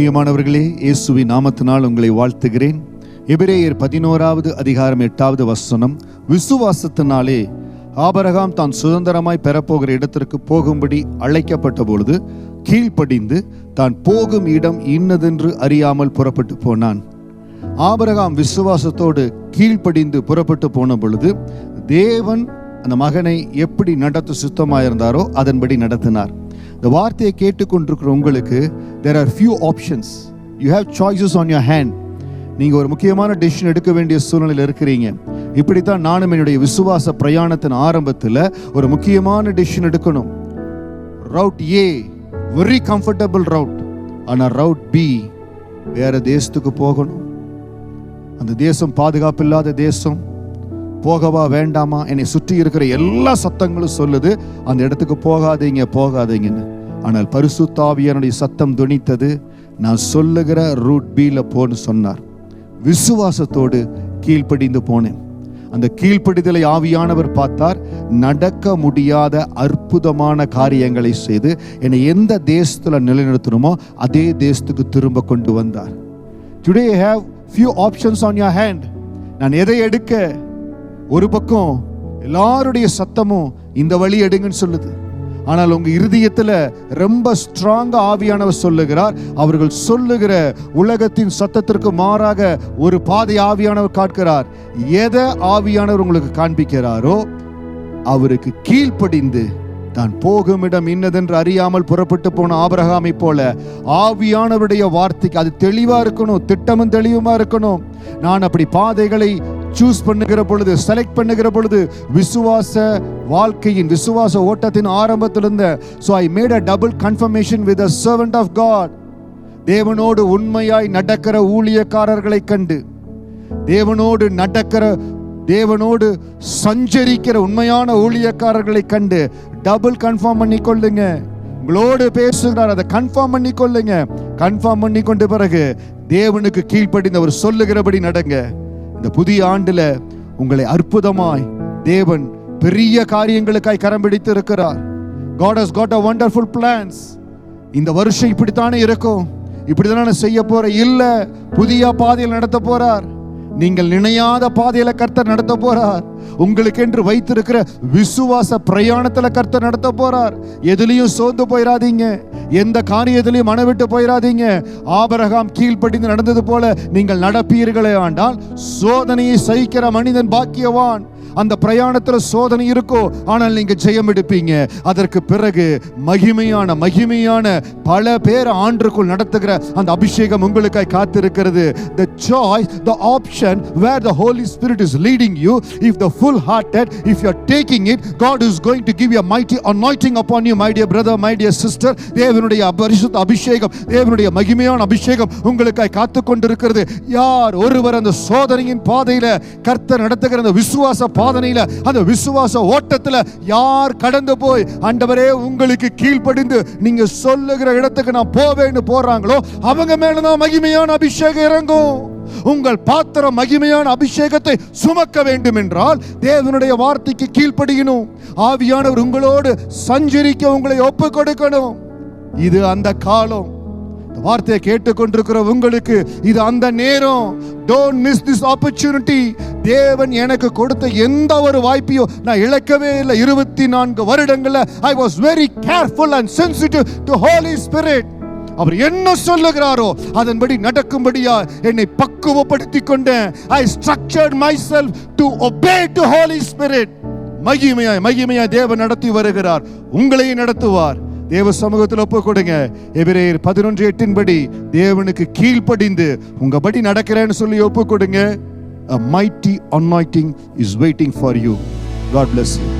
பிரியமானவர்களே இயேசுவின் நாமத்தினால் உங்களை வாழ்த்துகிறேன். எபிரேயர் பதினோராவது அதிகாரம் எட்டாவது வசனம் விசுவாசத்தினாலே ஆபரகாம் தான் சுதந்திரமாய் பெறப்போகிற இடத்திற்கு போகும்படி அழைக்கப்பட்ட பொழுது கீழ்ப்படிந்து தான் போகும் இடம் இன்னதென்று அறியாமல் புறப்பட்டு போனான். ஆபரகாம் விசுவாசத்தோடு கீழ்ப்படிந்து புறப்பட்டு போன பொழுது தேவன் அந்த மகனை எப்படி நடத்த சுத்தமாயிருந்தாரோ அதன்படி நடத்தினார். இந்த வார்த்தையை கேட்டுக்கொண்டிருக்கிற உங்களுக்கு there are few options you have choices on your hand நீங்கள் ஒரு முக்கியமான டெசிஷன் எடுக்க வேண்டிய சூழ்நிலையில் இருக்கிறீங்க. இப்படித்தான் நானும் என்னுடைய விசுவாச பிரயாணத்தின் ஆரம்பத்தில் ஒரு முக்கியமான டெசிஷன் எடுக்கணும். Route A very comfortable route ஆனால் ரவுட் பி வேற தேசத்துக்கு போகணும். அந்த தேசம் பாதுகாப்பில்லாத தேசம். போகவா வேண்டாமா? என்னை சுற்றி இருக்கிற எல்லா சத்தங்களும் சொல்லுது. அந்த இடத்துக்கு போகாதீங்க போகாதீங்கன்னு. ஆனால் பரிசுத்தாவியனுடைய சத்தம் துணித்தது. நான் சொல்லுகிற ரூட் பியில் போன்னு சொன்னார். விசுவாசத்தோடு கீழ்ப்படிந்து போனேன். அந்த கீழ்ப்படிதலை ஆவியானவர் பார்த்தார். நடக்க முடியாத அற்புதமான காரியங்களை செய்து என்னை எந்த தேசத்தில் நிலைநிறுத்தணுமோ அதே தேசத்துக்கு திரும்ப கொண்டு வந்தார். Today have few options on your hand நான் எதை எடுக்க? ஒரு பக்கம் எல்லாருடைய சத்தமும் இந்த வழி எடுங்கன்னு சொல்லுது. ஆனால் உங்க இருதயத்துல ரொம்ப ஸ்ட்ராங்காக ஆவியானவர் சொல்லுகிறார். அவர்கள் சொல்லுகிற உலகத்தின் சத்தத்திற்கு மாறாக ஒரு பாதை ஆவியானவர் காட்கிறார். எதை ஆவியானவர் உங்களுக்கு காண்பிக்கிறாரோ அவருக்கு கீழ்ப்படிந்து தான் போகும் இடம் இன்னதென்று அறியாமல் புறப்பட்டு போன ஆபரகாமை போல ஆவியானவருடைய வார்த்தைக்கு அது தெளிவா இருக்கணும் திட்டமும் தெளிவுமா இருக்கணும். நான் அப்படி பாதைகளை சூஸ் பண்ணுகிற பொழுது செலக்ட் பண்ணுகிற பொழுது விசுவாச வாழ்க்கையின் விசுவாச ஓட்டத்தின் ஆரம்பத்தில் இருந்த so I made a double confirmation with a servant of God தேவனோடு உண்மையாய் நடக்கிற ஊழியக்காரர்களை கண்டு தேவனோடு நடக்கிற தேவனோடு சஞ்சரிக்கிற உண்மையான ஊழியக்காரர்களை கண்டு டபுள் கன்ஃபார்ம் பண்ணி கொள்ளுங்க. உங்களோடு பேசுகிறார் அதை கன்ஃபார்ம் பண்ணி கொள்ளுங்க. கன்ஃபார்ம் பண்ணி கொண்ட பிறகு தேவனுக்கு கீழ்ப்படிந்து அவர் சொல்லுகிறபடி நடங்க. இந்த புதிய ஆண்டுல உங்களை அற்புதமாய் தேவன் பெரிய காரியங்களுக்காய் கரம் பிடித்து இருக்கிறார் God has got a wonderful plans இந்த வருஷம் இப்படித்தானே இருக்கும். இப்படித்தானே செய்ய போற இல்ல புதிய பாதையில் நடத்த போறார். நீங்கள் நினையாத பாதையில கர்த்தர் நடத்த போறார். உங்களுக்கென்று வைத்திருக்கிற விசுவாச பிரயாணத்துல கர்த்தர் நடத்த போறார். எதுலையும் சோர்ந்து போயிடாதீங்க எந்த காரியத்திலையும் மனவிட்டு போயிடாதீங்க ஆபரகாம் கீழ்ப்படிந்து நடந்தது போல நீங்கள் நடப்பீர்களே ஆண்டால் சோதனையை சகிக்கிற மனிதன் பாக்கியவான். அந்த பிரயாணத்துல சோதனை இருக்கோ ஆனால் நீங்க ஜெயம் எடுப்பீங்க. அதற்கு பிறகு மகிமையான மகிமையான பல பேர் ஆண்டுக்குள் நடத்துகிற அந்த அபிஷேகம் உங்களுக்காய் காத்திருக்கிறது. The choice the option where the Holy Spirit is leading you if the full hearted if you are taking it god is going to give you a mighty anointing upon you my dear brother my தேவனுடைய பரிசுத்த அபிஷேகம் தேவனுடைய மகிமையான அபிஷேகம் உங்களுக்காய் காத்து கொண்டிருக்கிறது யார் ஒருவர் அந்த சோதனையின் பாதையில கர்த்தர் நடத்துகிற அந்த விசுவாச பாதனையில அந்த விசுவாச ஓட்டத்துல யார் கடந்து போய் ஆண்டவரே உங்களுக்கு கீழ்ப்படிந்து நீங்க சொல்லுகிற இடத்துக்கு நான் போவேன்னு போறாங்களோ அவங்க மேலதான் மகிமையான அபிஷேகம் இறங்கும். உங்கள் பாத்திரம் மகிமையான அபிஷேகத்தை சுமக்க வேண்டும் என்றால் தேவனுடைய வார்த்தைக்கு கீழ்ப்படியணும். ஆவியானவர் உங்களோடு சஞ்சரிக்க உங்களை ஒப்பு கொடுக்கணும் இது அந்த காலம். இந்த வார்த்தையை கேட்டுக்கொண்டிருக்கிற உங்களுக்கு இது அந்த நேரம். டோன்ட் மிஸ் திஸ் ஆப்பர்ச்சுனிட்டி தேவன் எனக்கு கொடுத்த எந்த ஒரு வாய்ப்பையும் நான் இழக்கவே இல்லை. இருபத்தி நான்கு வருடங்களில் I was very careful and sensitive to Holy Spirit அவர் என்ன சொல்லுகிறாரோ அதன்படி நடக்கும்படியா என்னை பக்குவப்படுத்திக் கொண்டேன் I structured my self to obey to Holy Spirit மகிமையாய் மகிமையாய் தேவன் நடத்தி வருகிறார். உங்களையும் நடத்துவார். தேவ சமூகத்தில் ஒப்பு கொடுங்க எபிரேயர் பதினொன்று எட்டின் படி தேவனுக்கு கீழ்ப்படிந்து உங்க படி நடக்கிறேன்னு சொல்லி ஒப்பு கொடுங்க a mighty anointing is waiting for you. God bless you.